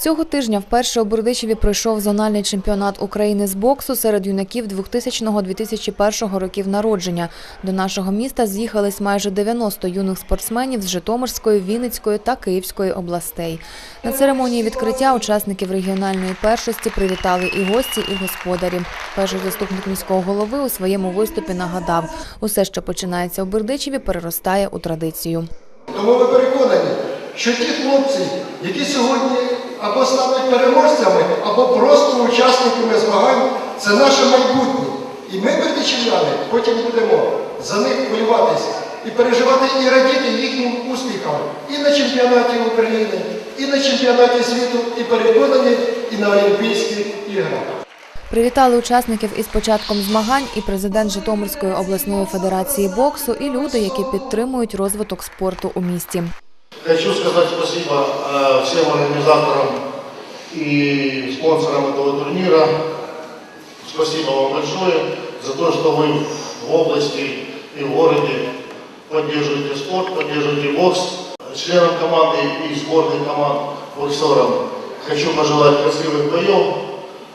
Цього тижня вперше у Бердичеві пройшов зональний чемпіонат України з боксу серед юнаків 2000-2001 років народження. До нашого міста з'їхались майже 90 юних спортсменів з Житомирської, Вінницької та Київської областей. На церемонії відкриття учасників регіональної першості привітали і гості, і господарі. Перший заступник міського голови у своєму виступі нагадав, усе, що починається у Бердичеві, переростає у традицію. Тому ми переконані, що ті хлопці, які сьогодні або стануть переможцями, або просто учасниками змагань, це наше майбутнє. І ми, бердичівляни, потім будемо за них хвилюватися і переживати і радіти їхнім успіхам і на чемпіонаті України, і на чемпіонаті світу, і переконані, і на Олімпійських іграх. Привітали учасників із початком змагань і президент Житомирської обласної федерації боксу, і люди, які підтримують розвиток спорту у місті. Хочу сказать спасибо э, всем организаторам и спонсорам этого турнира. Спасибо вам большое за то, что вы в области и в городе поддерживаете спорт, поддерживаете бокс. Членам команды и сборной команд боксерам хочу пожелать красивых боев,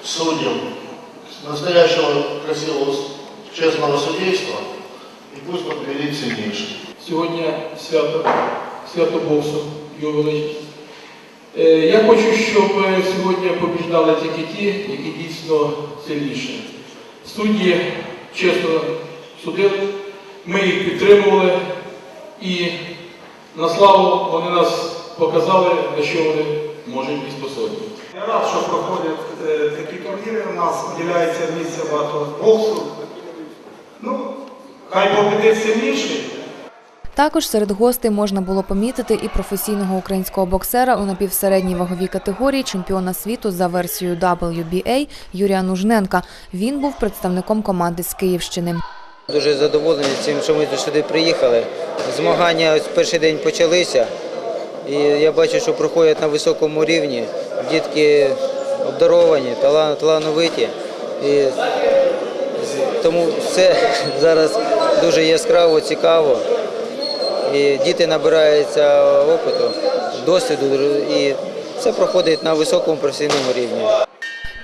судьям, настоящего красивого, честного судейства и пусть победит сильнейший. Сьогодні свято, свято боксу, ювілей. Е, Я хочу, щоб сьогодні побіждали тільки ті, які дійсно сильніші. Судді чесно судили, ми їх підтримували і на славу вони нас показали, на що вони можуть і способні. Я рад, що проходять е, такі турніри. У нас виділяється місце багато боксу. Ну, хай победить сильніший. Також серед гостей можна було помітити і професійного українського боксера у напівсередній ваговій категорії чемпіона світу за версією WBA Юрія Нужненка. Він був представником команди з Київщини. Дуже задоволений цим, що ми сюди приїхали. Змагання ось перший день почалися, і я бачу, що проходять на високому рівні. Дітки обдаровані, тала- талановиті. І тому все зараз дуже яскраво, цікаво. І діти набираються опиту, досвіду, і все проходить на високому професійному рівні.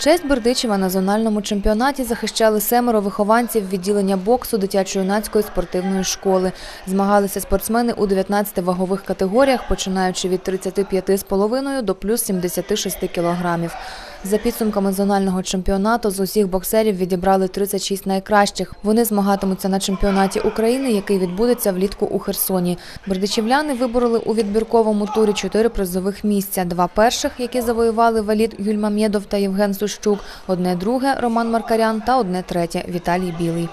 Честь Бердичева на зональному чемпіонаті захищали семеро вихованців відділення боксу дитячо-юнацької спортивної школи. Змагалися спортсмени у 19 вагових категоріях, починаючи від 35,5 до плюс 76 кілограмів. За підсумками зонального чемпіонату з усіх боксерів відібрали 36 найкращих. Вони змагатимуться на чемпіонаті України, який відбудеться влітку у Херсоні. Бердичівляни вибороли у відбірковому турі чотири призових місця. Два перших, які завоювали Валід Юльмамєдов та Євген Сущук, одне друге Роман Маркарян та одне третє Віталій Білий.